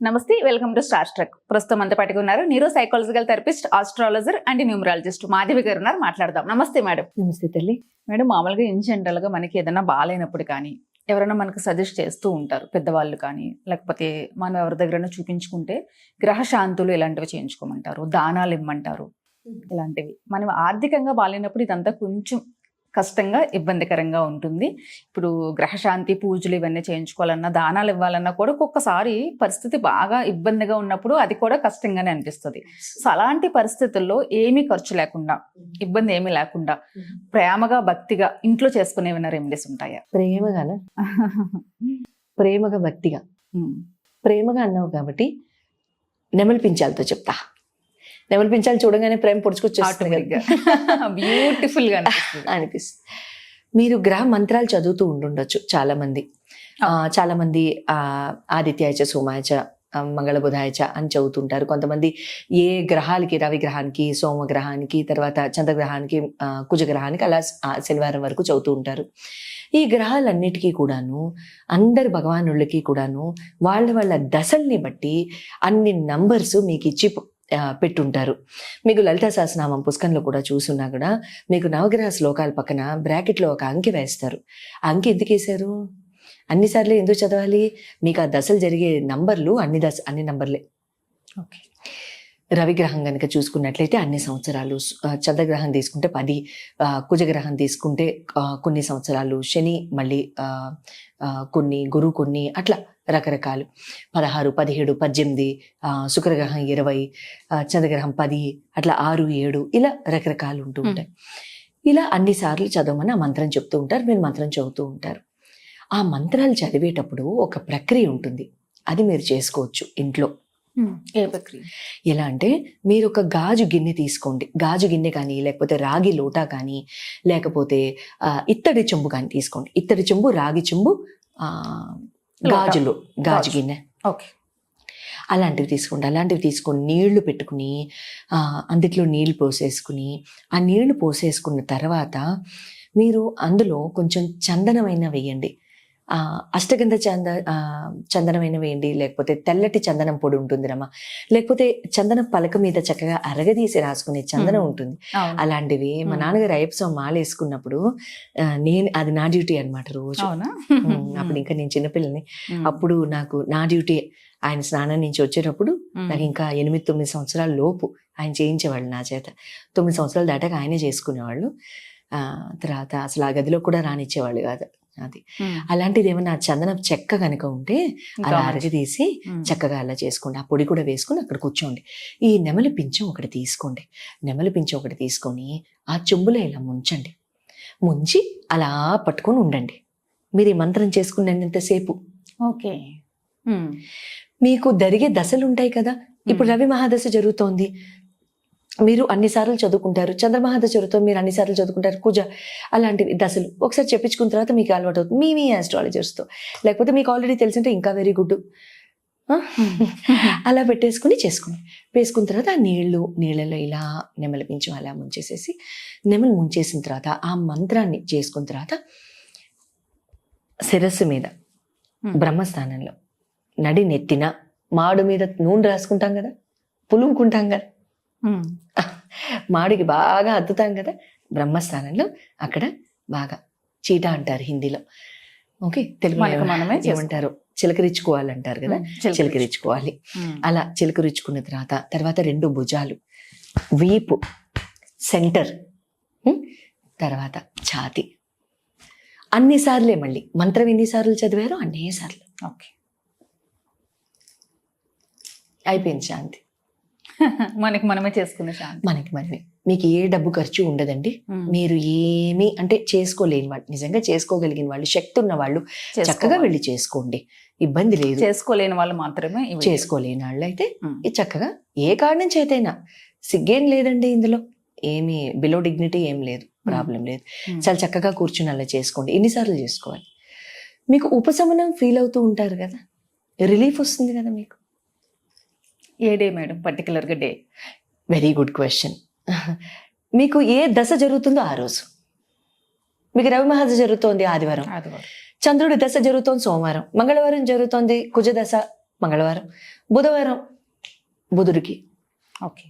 నమస్తే welcome to star truck. ప్రస్తుతం అంత పట్టుకు ఉన్నారు neuro psychological therapist astrologer and numerologist Madhavi garu ఉన్నారు. మాట్లాడదాం. నమస్తే మేడం. నమస్తే తల్లి. మేడం మామూలుగా ఇన్ జనరల్గా మనకి ఏదైనా బాగాలేనప్పుడు కానీ ఎవరైనా మనకు సజెస్ట్ చేస్తూ ఉంటారు పెద్దవాళ్ళు కానీ లేకపోతే మనం ఎవరి దగ్గరైనా చూపించుకుంటే గ్రహ శాంతులు ఇలాంటివి చేయించుకోమంటారు దానాలు ఇమ్మంటారు ఇలాంటివి. మనం ఆర్థికంగా బాగాలేనప్పుడు ఇదంతా కొంచెం కష్టంగా ఇబ్బందికరంగా ఉంటుంది. ఇప్పుడు గ్రహశాంతి పూజలు ఇవన్నీ చేయించుకోవాలన్నా దానాలు ఇవ్వాలన్నా కూడా ఒక్కొక్కసారి పరిస్థితి బాగా ఇబ్బందిగా ఉన్నప్పుడు అది కూడా కష్టంగానే అనిపిస్తుంది. సో అలాంటి పరిస్థితుల్లో ఏమీ ఖర్చు లేకుండా ఇబ్బంది ఏమీ లేకుండా ప్రేమగా భక్తిగా ఇంట్లో చేసుకునే ఏమైనా రెమెడీస్ ఉంటాయా? ప్రేమగాన? ప్రేమగా భక్తిగా. ఉమ్. ప్రేమగా అన్నావు కాబట్టి నెమలి పించాలతో చెప్తా. నెమలి పించాలు చూడగానే ప్రేమ పొడుచుకొచ్చేస్తుంది బ్యూటిఫుల్గా. అనిపిస్తుంది. మీరు గ్రహ మంత్రాలు చదువుతూ ఉండుండొచ్చు చాలా మంది చాలా మంది ఆ ఆదిత్యాయచ సోమాయచ మంగళ బుధాయచ అని చదువుతుంటారు. కొంతమంది ఏ గ్రహాలకి రవి గ్రహానికి సోమ గ్రహానికి తర్వాత చంద్రగ్రహానికి కుజగ్రహానికి అలా శనివారం వరకు చదువుతూ ఉంటారు. ఈ గ్రహాలన్నిటికీ కూడాను అందరి భగవానుళ్ళకి కూడాను వాళ్ళ వాళ్ళ దశల్ని బట్టి అన్ని నంబర్స్ మీకు ఇచ్చి పెట్టుంటారు. మీకు లలిత సహస్రనామం పుస్తకంలో కూడా చూసున్నా కూడా మీకు నవగ్రహ శ్లోకాల పక్కన బ్రాకెట్లో ఒక అంకె వేస్తారు. ఆ అంకె ఎందుకు వేశారు? అన్నిసార్లు ఎందుకు చదవాలి? మీకు ఆ దశలు జరిగే నంబర్లు అన్ని దశ అన్ని నంబర్లే. ఓకే. రవిగ్రహం కనుక చూసుకున్నట్లయితే అన్ని సంవత్సరాలు చంద్రగ్రహం తీసుకుంటే పది కుజగ్రహం తీసుకుంటే కొన్ని సంవత్సరాలు శని మళ్ళీ కొన్ని గురువు కొన్ని అట్లా రకరకాలు. పదహారు పదిహేడు పద్దెనిమిది శుక్రగ్రహం ఇరవై చంద్రగ్రహం పది అట్లా ఆరు ఏడు ఇలా రకరకాలు ఉంటూ ఉంటాయి. ఇలా అన్ని సార్లు చదవమని ఆ మంత్రం చెప్తూ ఉంటారు మీరు మంత్రం చదువుతూ ఉంటారు. ఆ మంత్రాలు చదివేటప్పుడు ఒక ప్రక్రియ ఉంటుంది. అది మీరు చేసుకోవచ్చు ఇంట్లో. ఏ ప్రక్రియ ఎలా అంటే మీరు ఒక గాజు గిన్నె తీసుకోండి. గాజు గిన్నె కానీ లేకపోతే రాగి లోటా కానీ లేకపోతే ఇత్తడి చెంబు కానీ తీసుకోండి. ఇత్తడి చెంబు రాగి చెంబు గాజులు గాజు. గిన్నె. ఓకే. అలాంటివి తీసుకోండి. అలాంటివి తీసుకొని నీళ్ళు పెట్టుకుని ఆ, అందులో నీళ్ళు పోసేసుకుని ఆ నీళ్ళు పోసేసుకున్న తర్వాత మీరు అందులో కొంచెం చందనమైన వేయండి. అష్టగంధ చంద చందనమైన వేయండి లేకపోతే తెల్లటి చందనం పొడి ఉంటుంది రమ్మ లేకపోతే చందనం పలక మీద చక్కగా అరగదీసి రాసుకునే చందనం. ఉంటుంది. అలాంటివి మా. నాన్నగారు అయ్యప్ప మాల వేసుకున్నప్పుడు నేను అది నా డ్యూటీ అన్నమాట రోజు. అప్పుడు ఇంకా నేను చిన్నపిల్లని. అప్పుడు నాకు నా డ్యూటీ ఆయన స్నానం నుంచి వచ్చేటప్పుడు. నాకు ఇంకా ఎనిమిది తొమ్మిది సంవత్సరాల లోపు ఆయన చేయించేవాళ్ళు నా చేత తొమ్మిది సంవత్సరాలు దాటాక ఆయనే చేసుకునేవాళ్ళు ఆ, తర్వాత అసలు ఆ గదిలో కూడా రానిచ్చేవాళ్ళు కాదు అది. అలాంటిది ఏమన్నా చందనం చెక్క కనుక ఉంటే అలా. అరగదీసి ఉమ్. చక్కగా అలా చేసుకోండి ఆ పొడి కూడా వేసుకొని అక్కడ కూర్చోండి ఈ నెమలి పింఛం ఒకటి తీసుకోండి నెమలి పింఛం ఒకటి తీసుకొని ఆ చెంబులో ఇలా ముంచండి ముంచి అలా పట్టుకొని ఉండండి మీరు ఈ మంత్రం చేసుకున్నంతసేపు ఓకే. మీకు జరిగే దశలు ఉంటాయి కదా ఇప్పుడు. రవి మహాదశ జరుగుతోంది మీరు అన్నిసార్లు చదువుకుంటారు. చంద్రమహాదశ జరుగుతుంది మీరు అన్నిసార్లు చదువుకుంటారు. కుజ అలాంటివి దశలు. ఒకసారి చెప్పించుకున్న తర్వాత మీకు అలవాటు అవుతుంది. మీ మీ ఆస్ట్రాలజర్స్తో లేకపోతే మీకు ఆల్రెడీ తెలిసింటే ఇంకా వెరీ గుడ్ అలా పెట్టేసుకుని చేసుకుని. వేసుకున్న తర్వాత ఆ నీళ్ళు నీళ్ళలో ఇలా నెమలి పించం అలా ముంచేసేసి నెమలి ముంచేసిన తర్వాత ఆ మంత్రాన్ని చేసుకున్న తర్వాత శిరస్సు మీద. బ్రహ్మస్థానంలో నడి నెత్తిన మాడు మీద నూనె రాసుకుంటాం కదా? పులుముకుంటాం కదా. మాడికి బాగా అద్దుతాం కదా బ్రహ్మస్థానంలో అక్కడ బాగా చీట అంటారు హిందీలో. ఓకే తెలుగు మనమే ఏమంటారు? చిలకరించుకోవాలంటారు కదా. చిలకరించుకోవాలి. అలా చిలకరించుకున్న తర్వాత తర్వాత రెండు భుజాలు. వీపు సెంటర్? తర్వాత ఛాతి. అన్నిసార్లే మళ్ళీ. మంత్రం ఎన్నిసార్లు చదివారో అన్నిసార్లు ఓకే. అయిపోయింది శాంతి. మనకి మనమే చేసుకునే మనకి మనమే. మీకు ఏ డబ్బు ఖర్చు ఉండదండి. మీరు ఏమీ అంటే చేసుకోలేని వాళ్ళు నిజంగా చేసుకోగలిగిన వాళ్ళు శక్తి ఉన్న వాళ్ళు చక్కగా. వెళ్ళి చేసుకోండి. ఇబ్బంది లేదు. చేసుకోలేని వాళ్ళు మాత్రమే చేసుకోలేని వాళ్ళు అయితే చక్కగా ఏ కారణం చేతైనా సిగ్గేం లేదండి ఇందులో. ఏమీ బిలో డిగ్నిటీ ఏం లేదు. ప్రాబ్లం లేదు. చాలా చక్కగా కూర్చుని అలా చేసుకోండి. ఎన్నిసార్లు చేసుకోవాలి? మీకు ఉపశమనం ఫీల్ అవుతూ ఉంటారు కదా? రిలీఫ్ వస్తుంది కదా మీకు? ఏ డే మేడం? పర్టికులర్గా డే? Very good question. మీకు ఏ దశ జరుగుతుందో ఆ రోజు. మీకు రవి మహాదశ జరుగుతోంది ఆదివారం. ఆదివారం. చంద్రుడి దశ జరుగుతోంది సోమవారం. మంగళవారం జరుగుతోంది కుజ దశ మంగళవారం. బుధవారం బుధుడికి. ఓకే.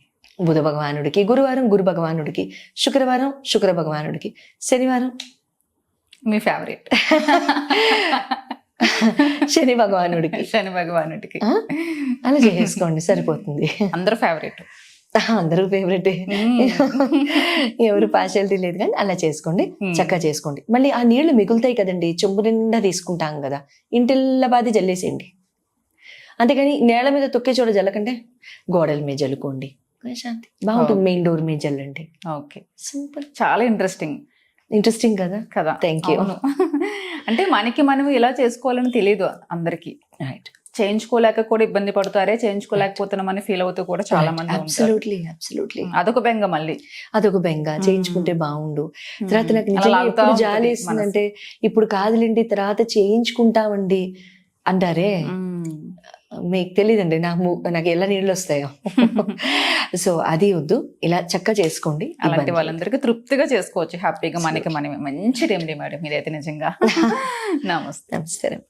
బుధ భగవానుడికి. గురువారం గురు భగవానుడికి. శుక్రవారం శుక్ర భగవానుడికి. శనివారం మీ ఫేవరెట్. శని భగవానుడికి. శని భగవానుడికి? అలా చేసుకోండి సరిపోతుంది. అందరూ ఫేవరెట్ అందరూ ఫేవరెట్ ఎవరు పార్షాలిటీ లేదు కానీ అలా చేసుకోండి చక్కగా చేసుకోండి. మళ్ళీ ఆ నీళ్ళు మిగులుతాయి కదండి చెంబు నిండా తీసుకుంటాం కదా ఇంటిల్ల బాది జల్లేసేయండి. అంతేగాని నేల మీద తొక్కే చోట జల్లకంటే గోడల మీద జల్లుకోండి. శాంతి బాగుంటుంది మెయిన్ డోర్ మీద జల్లండి ఓకే. సింపుల్. చాలా ఇంట్రెస్టింగ్ ఇంట్రెస్టింగ్ కదా? కదా. Thank you. అంటే మనకి మనం ఇలా చేసుకోవాలని తెలియదు అందరికి. రైట్ చేయించుకోలేక కూడా ఇబ్బంది పడతారే చేయించుకోలేకపోతున్నామని ఫీల్ అవుతూ కూడా చాలా మంది అబ్సల్యూట్లీ అబ్సల్యూట్లీ అదొక బెంగ మళ్ళీ. అదొక బెంగ. చేయించుకుంటే బాగుండు. తర్వాత నాకు నిజంగా ఎప్పుడు జాలి వేస్తుందంటే ఇప్పుడు కాదులేండి తర్వాత చేయించుకుంటామండి అంటారే. మీకు తెలియదండి నాకు నాకు ఎలా నీళ్ళు వస్తాయో. సో అది వద్దు. ఇలా చక్క చేసుకోండి. అలాంటి. వాళ్ళందరికీ తృప్తిగా చేసుకోవచ్చు. హ్యాపీగా మనకి మనమే మంచి రెమెడీ మేడం. ఇదైతే నిజంగా. నమస్తే. నమస్కారం